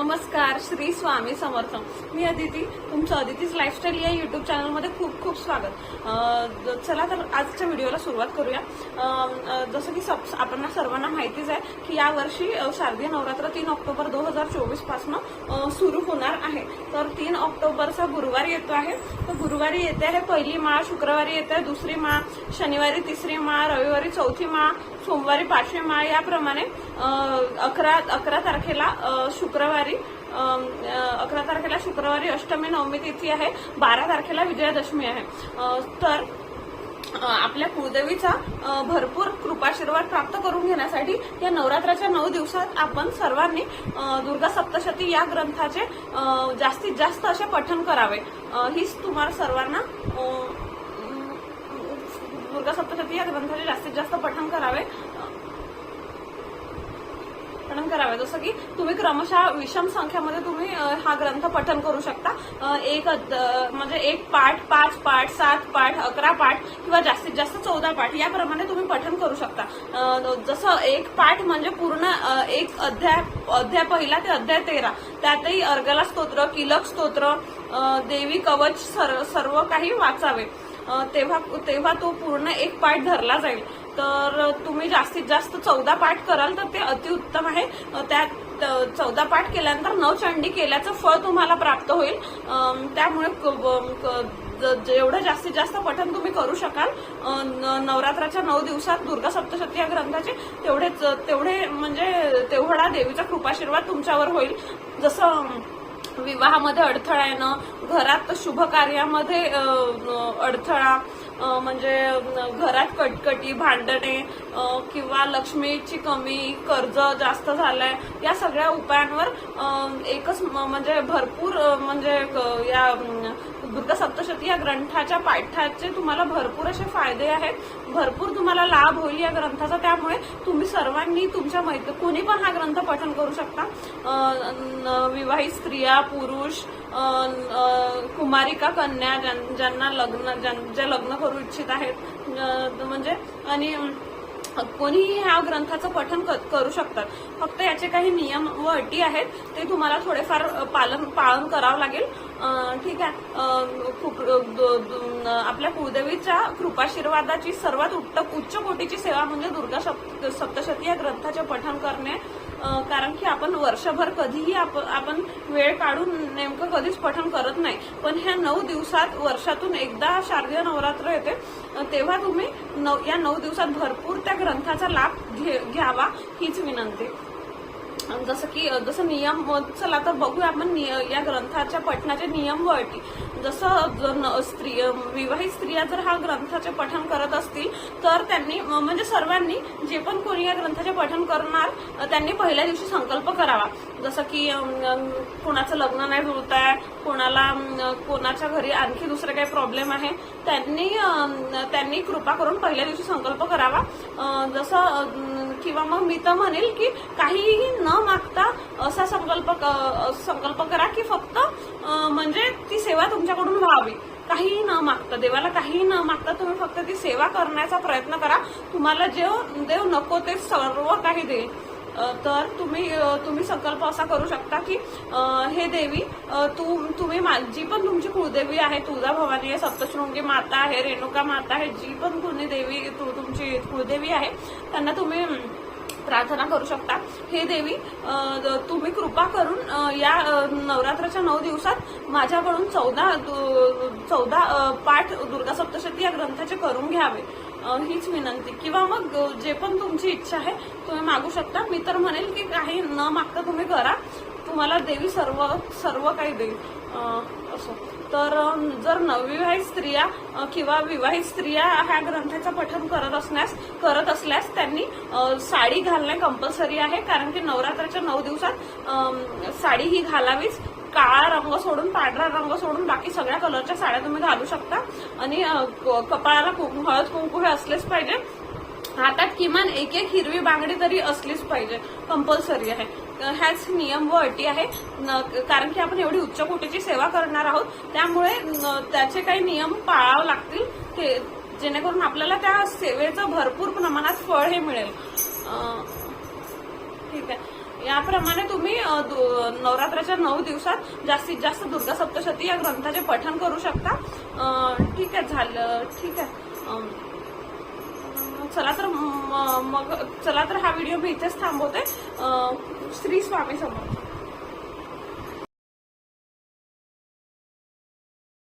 नमस्कार श्री स्वामी समर्थ. मी अदिती तुमचं अदितीज लाईफस्टाईल या युट्यूब चॅनलमध्ये खूप खूप स्वागत. चला तर आजच्या व्हिडिओला सुरुवात करूया. जसं की सब आपण सर्वांना माहितीच आहे की यावर्षी शारदीय नवरात्र तीन ऑक्टोबर दोन हजार चोवीस पासनं सुरू होणार आहे. तर तीन ऑक्टोबरचा गुरुवार येतो आहे. तर गुरुवारी येते आहे पहिली माळ शुक्रवारी येते आहे दुसरी माळ शनिवारी तिसरी माळ रविवारी चौथी माळ सोमवारी पाचवी माळ. याप्रमाणे अकरा अकरा तारखेला शुक्रवारी शुक्रवारी अकरा तारखेला शुक्रवारी अष्टमी नवमी तिथी आहे. बारा तारखेला विजयादशमी आहे. तर आपल्या कुळदेवीचा भरपूर कृपाशीर्वाद प्राप्त करून घेण्यासाठी या नवरात्राच्या नऊ दिवसात आपण सर्वांनी दुर्गा सप्तशती या ग्रंथाचे जास्तीत जास्त असे पठन करावे. हीच तुम्हाला सर्वांना दुर्गा सप्तशती या ग्रंथाचे जास्तीत जास्त पठन करावे. करावे. जसं की तुम्ही क्रमशः विषम संख्यामध्ये तुम्ही हा ग्रंथ पठन करू शकता. एक म्हणजे एक पाठ पाच पाठ सात पाठ अकरा पाठ किंवा जास्तीत जास्त चौदा पाठ याप्रमाणे तुम्ही पठन करू शकता. जसं एक पाठ म्हणजे पूर्ण एक अध्याय अध्याय पहिला ते अध्याय तेरा. त्यातही अर्गला स्तोत्र किलक स्तोत्र देवी कवच सर्व सर्व काही वाचावे. तेव्हा तेव्हा तो पूर्ण एक पाठ धरला जाईल. तर तुम्ही जास्तीत जास्त चौदा पाठ कराल तर ते अतिउत्तम आहे. त्यात चौदा पाठ केल्यानंतर नवचंडी केल्याचं फळ तुम्हाला प्राप्त होईल. त्यामुळे क- ज- जेवढं जास्तीत जास्त पठण तुम्ही करू शकाल. न- नवरात्राच्या नऊ दिवसात दुर्गा सप्तशती या ग्रंथाचे तेवढेच तेवढे म्हणजे तेवढा देवीचा कृपाशीर्वाद तुमच्यावर होईल. जसं विवाहामध्ये अडथळा येणं घरात शुभ कार्यामध्ये अडथळा म्हणजे घरात कटकटी भांडणे किंवा लक्ष्मीची कमी कर्ज जास्त झालंय या सगळ्या उपायांवर एकच म्हणजे भरपूर म्हणजे या दुर्गा सप्तशती या ग्रंथाच्या पाठाचे तुम्हाला भरपूर असे फायदे आहेत. भरपूर तुम्हाला लाभ होईल या ग्रंथाचा. त्यामुळे तुम्ही सर्वांनी तुमच्या मैत्री कोणी पण हा ग्रंथ पठन करू शकता. विवाहित स्त्रिया पुरुष कुमारिका कन्या ज्यां- ज्यांना लग्न ज्यां- ज्या लग्न करू इच्छित आहेत म्हणजे आणि कोणीही ह्या ग्रंथाचं पठन क- करू शकतात. फक्त याचे काही नियम व अटी आहेत ते तुम्हाला थोडेफार पालन पालन करावं लागेल. ठीक आहे. आपल्या कुलदेवीच्या कृपाशीर्वादाची सर्वात उच्च उच्च कोटीची सेवा म्हणजे दुर्गा सप्तशती या ग्रंथाचे पठन करणे. कारण की आपण वर्षभर कधीही आप- आपण वेळ काढून नेमकं कधीच पठण करत नाही. पण ह्या नऊ दिवसात वर्षातून एकदा शारदीय नवरात्र येते. तेव्हा तुम्ही नऊ- या नऊ दिवसात भरपूर त्या ग्रंथाचा लाभ घे- घ्यावा हीच विनंती. जसं की जसं नियम चला तर बघूया आपण या ग्रंथाच्या पठणाचे नियम व अटी जसं स्त्री विवाहित स्त्रिया जर हा ग्रंथाचे पठण करत असतील तर त्यांनी म्हणजे सर्वांनी जे पण कोणी या ग्रंथाचे पठण करणार त्यांनी पहिल्या दिवशी संकल्प करावा. जसं की कोणाचं लग्न नाही जुळत आहे कोणाला कोणाच्या घरी आणखी दुसरे काही प्रॉब्लेम आहे त्यांनी त्यांनी कृपा करून पहिल्या दिवशी संकल्प करावा. जसं किंवा मग मी तर म्हणेल की काहीही न मागता असा संकल्प क- संकल्प करा की फक्त म्हणजे ती सेवा तुमच्याकडून व्हावी. काहीही न मागता देवाला काहीही न मागता तुम्ही फक्त ती सेवा करण्याचा प्रयत्न करा. तुम्हाला जेव देव नको ते सर्व काही देईल. तर तुम्ही तुम्ही संकल्प असा करू शकता की हे देवी अ, तू तुम्ही जी पण तुमची कुळदेवी आहे तुळजा भवानी आहे सप्तशृंगी माता आहे रेणुका माता आहे जी पण कुणी देवी तु- तुमची कुळदेवी आहे त्यांना तुम्ही प्रार्थना करू शकता. हे देवी तुम्ही कृपा करून या नवरात्राच्या नऊ दिवसात माझ्याकडून चौदा चौदा पाठ दुर्गा सप्तशती या ग्रंथाचे करून घ्यावे. हीच विनंती. किंवा मग जे पण तुमची इच्छा आहे तुम्ही मागू शकता. मी तर म्हणेल की काही न मागता तुम्ही करा. तुम्हाला देवी सर्व सर्व काही देईल. असं. तर जर नवविवाहित स्त्रिया किंवा विवाहित स्त्रिया ह्या ग्रंथाचं पठन करत असण्यास करत असल्यास त्यांनी साडी घालणे कंपल्सरी आहे. कारण की नवरात्राच्या नऊ दिवसात साडी ही घालावीच. काळा रंग सोडून पांढरा रंग सोडून बाकी सगळ्या कलरच्या साड्या तुम्ही घालू शकता. आणि क- कपाळाला कुंकू हळद कुंकू हे असलेच पाहिजे. हातात किमान एक एक हिरवी बांगडी तरी असलीच पाहिजे. कंपल्सरी आहे. ह्याच नियम व अटी आहे न- कारण की आपण एवढी उच्च कोटीची सेवा करणार आहोत. त्यामुळे त्याचे काही नियम पाळावे लागतील. ते जेणेकरून आपल्याला त्या सेवेचं भरपूर प्रमाणात फळ हे मिळेल. ठीक आहे. याप्रमाणे तुम्ही दु- नवरात्राच्या नऊ दिवसात जास्तीत जास्त दुर्गा सप्तशती या ग्रंथाचे पठण करू शकता. ठीक आहे झालं ठीक आहे. चला तर मग चला तर हा व्हिडिओ मी इथेच थांबवते. श्री स्वामी समर्थ.